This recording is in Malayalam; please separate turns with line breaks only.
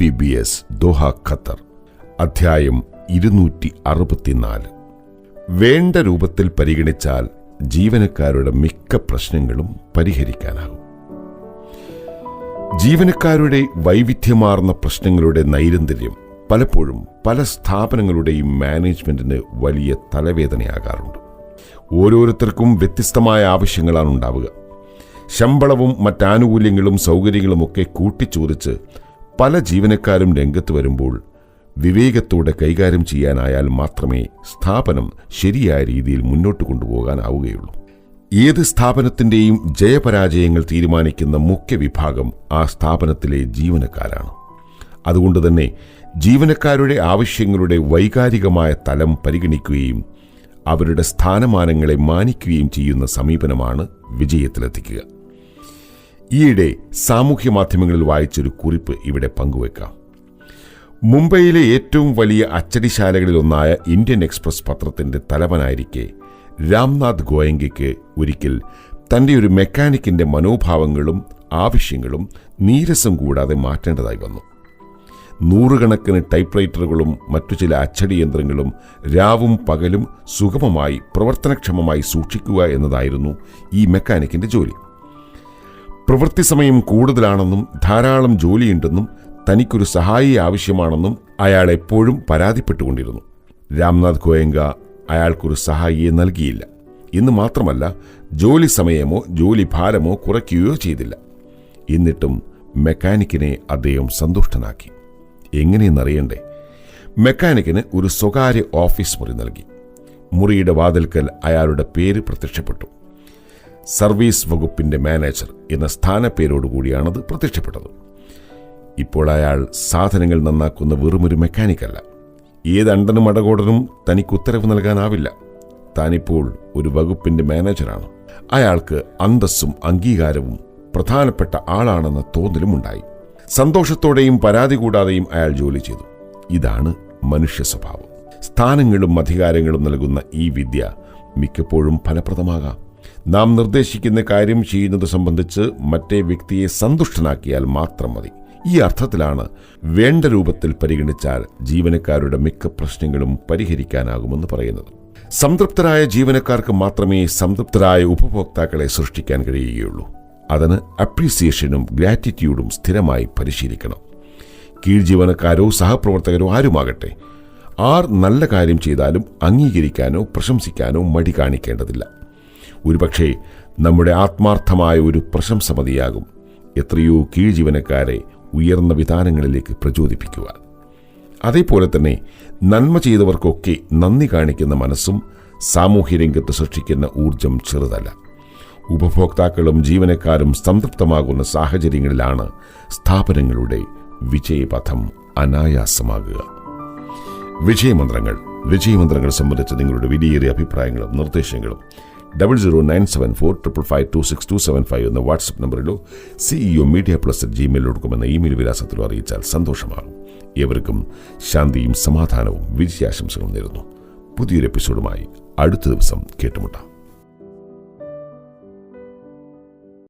V B S Doha Qatar. അധ്യായം ഇരുന്നൂറ്റി അറുപത്തിനാല് വേണ്ട രൂപത്തിൽ പരിഗണിച്ചാൽ ജീവനക്കാരുടെ മിക്ക പ്രശ്നങ്ങളും പരിഹരിക്കാനാകും. ജീവനക്കാരുടെ വൈവിധ്യമാർന്ന പ്രശ്നങ്ങളുടെ നൈരന്തര്യം പലപ്പോഴും പല സ്ഥാപനങ്ങളുടെയും മാനേജ്മെന്റിന് വലിയ തലവേദനയാകാറുണ്ട്. ഓരോരുത്തർക്കും വ്യത്യസ്തമായ ആവശ്യങ്ങളാണ് ഉണ്ടാവുക ശമ്പളവും മറ്റാനുകൂല്യങ്ങളും സൗകര്യങ്ങളുമൊക്കെ കൂട്ടിച്ചോദിച്ച് പല ജീവനക്കാരും രംഗത്ത് വരുമ്പോൾ വിവേകത്തോടെ കൈകാര്യം ചെയ്യാനായാൽ മാത്രമേ സ്ഥാപനം ശരിയായ രീതിയിൽ മുന്നോട്ട് കൊണ്ടുപോകാനാവുകയുള്ളൂ. ഏത് സ്ഥാപനത്തിന്റെയും ജയപരാജയങ്ങൾ തീരുമാനിക്കുന്ന മുഖ്യ വിഭാഗം ആ സ്ഥാപനത്തിലെ ജീവനക്കാരാണ്. അതുകൊണ്ട് തന്നെ ജീവനക്കാരുടെ ആവശ്യങ്ങളുടെ വൈകാരികമായ തലം പരിഗണിക്കുകയും അവരുടെ സ്ഥാനമാനങ്ങളെ മാനിക്കുകയും ചെയ്യുന്ന സമീപനമാണ് വിജയത്തിലെത്തിക്കുക. ഈയിടെ സാമൂഹ്യ മാധ്യമങ്ങളിൽ വായിച്ചൊരു കുറിപ്പ് ഇവിടെ പങ്കുവെക്കാം. മുംബൈയിലെ ഏറ്റവും വലിയ അച്ചടിശാലകളിലൊന്നായ ഇന്ത്യൻ എക്സ്പ്രസ് പത്രത്തിന്റെ തലവനായിരിക്കെ രാംനാഥ് ഗോയങ്കയ്ക്ക് ഒരിക്കൽ തന്റെ ഒരു മെക്കാനിക്കിന്റെ മനോഭാവങ്ങളും ആവശ്യങ്ങളും നീരസം കൂടാതെ മാറ്റേണ്ടതായി വന്നു. നൂറുകണക്കിന് ടൈപ്പ്റൈറ്ററുകളും മറ്റു ചില അച്ചടി യന്ത്രങ്ങളും രാവും പകലും സുഗമമായി പ്രവർത്തനക്ഷമമായി സൂക്ഷിക്കുക എന്നതായിരുന്നു ഈ മെക്കാനിക്കിന്റെ ജോലി. പ്രവൃത്തി സമയം കൂടുതലാണെന്നും ധാരാളം ജോലിയുണ്ടെന്നും തനിക്കൊരു സഹായി ആവശ്യമാണെന്നും അയാൾ എപ്പോഴും പരാതിപ്പെട്ടുകൊണ്ടിരുന്നു. രാംനാഥ് ഗോയങ്ക അയാൾക്കൊരു സഹായിയെ നൽകിയില്ല. ഇന്ന് മാത്രമല്ല ജോലി സമയമോ ജോലി ഭാരമോ കുറയ്ക്കുകയോ ചെയ്തില്ല. എന്നിട്ടും മെക്കാനിക്കിനെ അദ്ദേഹം സന്തുഷ്ടനാക്കി. എങ്ങനെയെന്നറിയണ്ടേ? മെക്കാനിക്കിന് ഒരു സ്വകാര്യ ഓഫീസ് മുറി നൽകി. മുറിയുടെ വാതിൽക്കൽ അയാളുടെ പേര് പ്രത്യക്ഷപ്പെട്ടു. സർവീസ് വകുപ്പിന്റെ മാനേജർ എന്ന സ്ഥാനപ്പേരോടുകൂടിയാണത് പ്രത്യക്ഷപ്പെട്ടത്. ഇപ്പോൾ അയാൾ സാധനങ്ങൾ നന്നാക്കുന്ന വെറുമൊരു മെക്കാനിക്കല്ല. ഏത് അണ്ടനും അടകോടനും തനിക്ക് ഉത്തരവ് നൽകാനാവില്ല. താനിപ്പോൾ ഒരു വകുപ്പിന്റെ മാനേജറാണ്. അയാൾക്ക് അന്തസ്സും അംഗീകാരവും പ്രധാനപ്പെട്ട ആളാണെന്ന തോന്നലും ഉണ്ടായി സന്തോഷത്തോടെയും പരാതി കൂടാതെയും അയാൾ ജോലി ചെയ്തു. ഇതാണ് മനുഷ്യ സ്വഭാവം. സ്ഥാനങ്ങളും അധികാരങ്ങളും നൽകുന്ന ഈ വിദ്യ മിക്കപ്പോഴും ഫലപ്രദമാകാം. നാം നിർദ്ദേശിക്കുന്ന കാര്യം ചെയ്യുന്നത് സംബന്ധിച്ച് മറ്റേ വ്യക്തിയെ സന്തുഷ്ടനാക്കിയാൽ മാത്രം മതി. ഈ അർത്ഥത്തിലാണ് വേണ്ട രൂപത്തിൽ പരിഗണിച്ചാൽ ജീവനക്കാരുടെ മിക്ക പ്രശ്നങ്ങളും പരിഹരിക്കാനാകുമെന്ന് പറയുന്നത്. സംതൃപ്തരായ ജീവനക്കാർക്ക് മാത്രമേ സംതൃപ്തരായ ഉപഭോക്താക്കളെ സൃഷ്ടിക്കാൻ കഴിയുകയുള്ളൂ. അതിന് അപ്രീസിയേഷനും ഗ്രാറ്റിറ്റ്യൂഡും സ്ഥിരമായി പരിശീലിക്കണം. കീഴ് ജീവനക്കാരോ സഹപ്രവർത്തകരോ ആരുമാകട്ടെ ആർ നല്ല കാര്യം ചെയ്താലും അംഗീകരിക്കാനോ പ്രശംസിക്കാനോ മടി കാണിക്കേണ്ടതില്ല. ഒരുപക്ഷെ നമ്മുടെ ആത്മാർത്ഥമായ ഒരു പ്രശംസ മതിയാകും എത്രയോ കീഴ് ജീവനക്കാരെ ഉയർന്ന വിധാനങ്ങളിലേക്ക് പ്രചോദിപ്പിക്കുക. അതേപോലെ തന്നെ നന്മ ചെയ്തവർക്കൊക്കെ നന്ദി കാണിക്കുന്ന മനസ്സും സാമൂഹ്യ രംഗത്ത് സൃഷ്ടിക്കുന്ന ഊർജം ചെറുതല്ല. ഉപഭോക്താക്കളും ജീവനക്കാരും സംതൃപ്തമാകുന്ന സാഹചര്യങ്ങളിലാണ് സ്ഥാപനങ്ങളുടെ വിജയപഥം അനായാസമാകുക. വിജയമന്ത്രങ്ങൾ വിജയമന്ത്രങ്ങൾ സംബന്ധിച്ച് നിങ്ങളുടെ വിലയേറിയ അഭിപ്രായങ്ങളും നിർദ്ദേശങ്ങളും double zero nine seven four triple five two six two seven five എന്ന WhatsApp നമ്പറിലോ CEO media plus at Gmail കൊടുക്കുമെന്ന email വിലാസത്തിലോ അറിയിച്ചാൽ സന്തോഷമാകും. ഏവർക്കും ശാന്തിയും സമാധാനവും വിജയാശംസകളും നേരുന്നു. പുതിയൊരു എപ്പിസോഡുമായി അടുത്ത ദിവസം കേട്ടുമുട്ടാം.